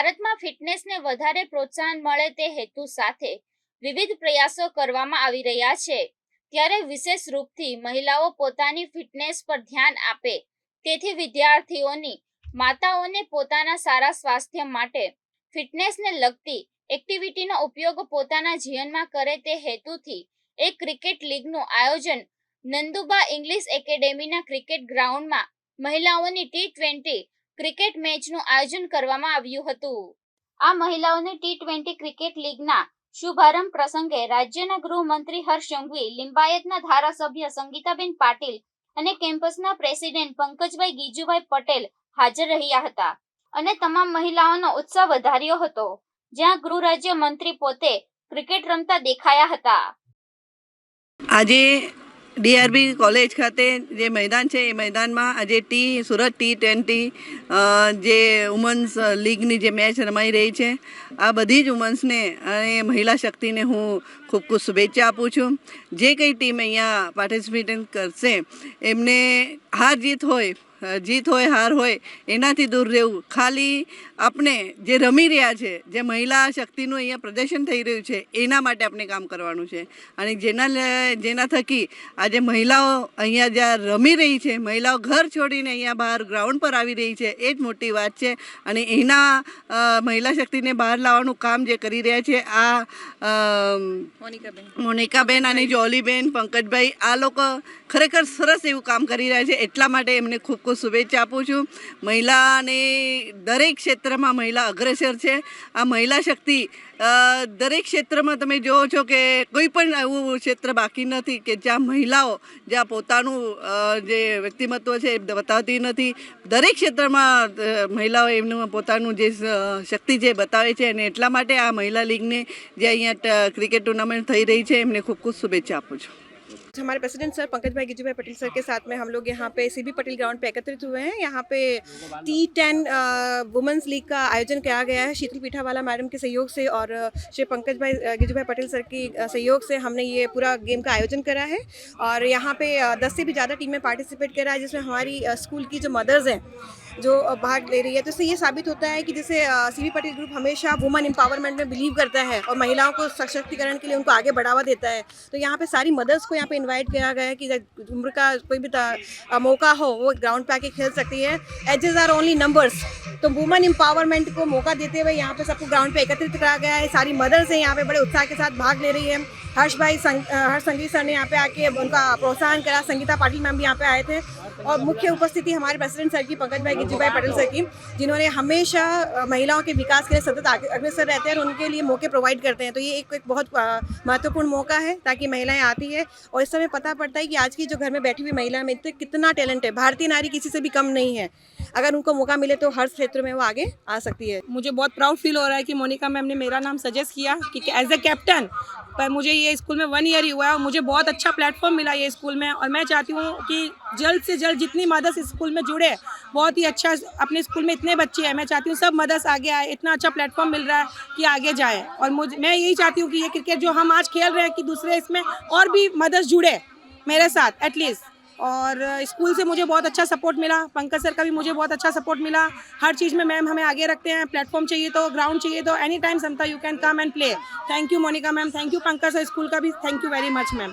ભારતમાં ફિટનેસને વધારે પ્રોત્સાહન મળે તે હેતુ સાથે વિવિધ પ્રયાસો કરવામાં આવી રહ્યા છે. ત્યારે વિશેષ રૂપથી મહિલાઓ પોતાની ફિટનેસ પર ધ્યાન આપે. તેથી વિદ્યાર્થીઓની માતાઓને પોતાના સારા સ્વાસ્થ્ય માટે ફિટનેસને લગતી એક્ટિવિટીનો ઉપયોગ પોતાના જીવનમાં કરે તે હેતુથી એક ક્રિકેટ લીગનું આયોજન નંદુબા ઇંગ્લિશ એકેડેમીના ક્રિકેટ ગ્રાઉન્ડમાં મહિલાઓની ટી ટ્વેન્ટી ક્રિકેટ મેચનું આયોજન કરવામાં આવ્યું હતું. આ મહિલાઓની ટી ટ્વેન્ટી ક્રિકેટ લીગના શુભારંભ પ્રસંગે રાજ્યના ગૃહમંત્રી હર્ષ સંઘવી, લિંબાયતના ધારાસભ્ય સંગીતાબેન પાટીલ અને કેમ્પસના પ્રેસિડેન્ટ પંકજભાઈ ગીજુભાઈ પટેલ હાજર રહ્યા હતા અને તમામ મહિલાઓનો ઉત્સાહ વધાર્યો હતો, જ્યાં ગૃહ રાજ્ય મંત્રી પોતે ક્રિકેટ રમતા દેખાયા હતા. આજે ડીઆરબી કોલેજ ખાતે જે મેદાન છે, એ મેદાનમાં આજે ટી, સુરત ટી ટ્વેન્ટી જે વુમન્સ લીગની જે મેચ રમાઈ રહી છે, આ બધી જ વુમન્સને અને મહિલા શક્તિને હું ખૂબ ખૂબ શુભેચ્છા આપું છું. જે કંઈ ટીમ અહીંયા પાર્ટિસિપેટ કરશે, એમને હાર જીત હોય જીત હોય હાર હોય એનાથી દૂર રહેવું. ખાલી આપણે જે રમી રહ્યા છે જે મહિલા શક્તિનું અહીંયા પ્રદર્શન થઈ રહ્યું છે એના માટે આપણે કામ કરવાનું છે. અને જેના જેના થકી આજે મહિલાઓ અહીંયા જ્યાં રમી રહી છે મહિલાઓ ઘર છોડીને અહીંયા બહાર ગ્રાઉન્ડ પર આવી રહી છે એ જ મોટી વાત છે. અને એના મહિલા શક્તિને બહાર લાવવાનું કામ જે કરી રહ્યા છે આ મોનિકાબેન. અને જોલીબેન પંકજભાઈ આ લોકો ખરેખર સરસ એવું કામ કરી રહ્યા છે. એટલા માટે એમને ખૂબ ખૂબ શુભેચ્છા આપું છું. મહિલાને દરેક ક્ષેત્રમાં મહિલા અગ્રેસર છે. આ મહિલા શક્તિ દરેક ક્ષેત્રમાં તમે જુઓ છો કે કોઈ પણ એવું ક્ષેત્ર બાકી નથી કે જ્યાં મહિલાઓ, જ્યાં પોતાનું જે વ્યક્તિમત્વ છે એ બતાવતી નથી. દરેક ક્ષેત્રમાં મહિલાઓ એમનું પોતાનું જે શક્તિ છે બતાવે છે અને એટલા માટે આ મહિલા લીગને જે અહીંયા ક્રિકેટ ટુર્નામેન્ટ થઈ રહી છે, એમને ખૂબ ખૂબ શુભેચ્છા આપું છું. हमारे प्रेसिडेंट सर पंकज भाई गिजू भाई पटेल सर के साथ में हम लोग यहाँ पे सी बी पटेल ग्राउंड पे एकत्रित हुए हैं। यहाँ पे टी टेन वुमेंस लीग का आयोजन किया गया है शीतल पीठावाला मैडम के सहयोग से और श्री पंकज भाई गिजू भाई पटेल सर की सहयोग से हमने ये पूरा गेम का आयोजन करा है। और यहाँ पे दस से भी ज़्यादा टीमें पार्टिसिपेट करा है जिसमें हमारी स्कूल की जो मदर्स हैं जो भाग ले रही है। तो इससे ये साबित होता है कि जैसे सी बी पटेल ग्रुप हमेशा वुमेन एम्पावरमेंट में बिलीव करता है और महिलाओं को सशक्तिकरण के लिए उनको आगे बढ़ावा देता है। तो यहाँ पे सारी मदर्स को यहाँ पे इनवाइट किया गया है कि उम्र का कोई भी मौका हो, वो ग्राउंड पे आके खेल सकती है। एजेस आर ओनली नंबर्स तो वुमेन एम्पावरमेंट को मौका देते हुए यहाँ पे सबको ग्राउंड पे एकत्रित करा गया है। सारी मदर्स हैं यहाँ पे बड़े उत्साह के साथ भाग ले रही है। हर्ष भाई संग, हर्ष संगीत सर ने यहाँ पे आके उनका प्रोत्साहन करा। संगीता पाटिल मैम भी यहाँ पे आए थे। और मुख्य उपस्थिति हमारे प्रेसिडेंट सर की पंकज भाई गिज्जू भाई पटेल सर की जिन्होंने हमेशा महिलाओं के विकास के लिए सतत अग्रसर रहते हैं और उनके लिए मौके प्रोवाइड करते हैं। तो ये एक, एक बहुत महत्वपूर्ण मौका है ताकि महिलाएँ आती है। और इस समय पता पड़ता है कि आज की जो घर में बैठी हुई महिला में कितना टैलेंट है। भारतीय नारी किसी से भी कम नहीं है। अगर उनको मौका मिले तो हर क्षेत्र में वो आगे आ सकती है। मुझे बहुत प्राउड फील हो रहा है कि मोनिका मैम ने मेरा नाम सजेस्ट किया कि एज अ कैप्टन पर मुझे ये स्कूल में वन ईयर ही हुआ है और मुझे बहुत अच्छा प्लेटफॉर्म मिला ये स्कूल में और मैं चाहती हूँ कि जल्द से जल्द जितनी मदर्स स्कूल में जुड़े, बहुत ही अच्छा अपने स्कूल में इतने बच्चे हैं। मैं चाहती हूँ सब मदर्स आगे आए, इतना अच्छा प्लेटफॉर्म मिल रहा है कि आगे जाए। और मुझे, मैं यही चाहती हूँ कि ये क्रिकेट जो हम आज खेल रहे हैं कि दूसरे इसमें और भी मदर्स जुड़े मेरे साथ एटलीस्ट और स्कूल से मुझे बहुत अच्छा सपोर्ट मिला। पंकज सर का भी मुझे बहुत अच्छा सपोर्ट मिला। हर चीज़ में मैम हमें आगे रखते हैं। प्लेटफॉर्म चाहिए तो ग्राउंड चाहिए तो any time Samta you can come and play thank you Monica ma'am thank you Pankaj sir school का भी thank you very much ma'am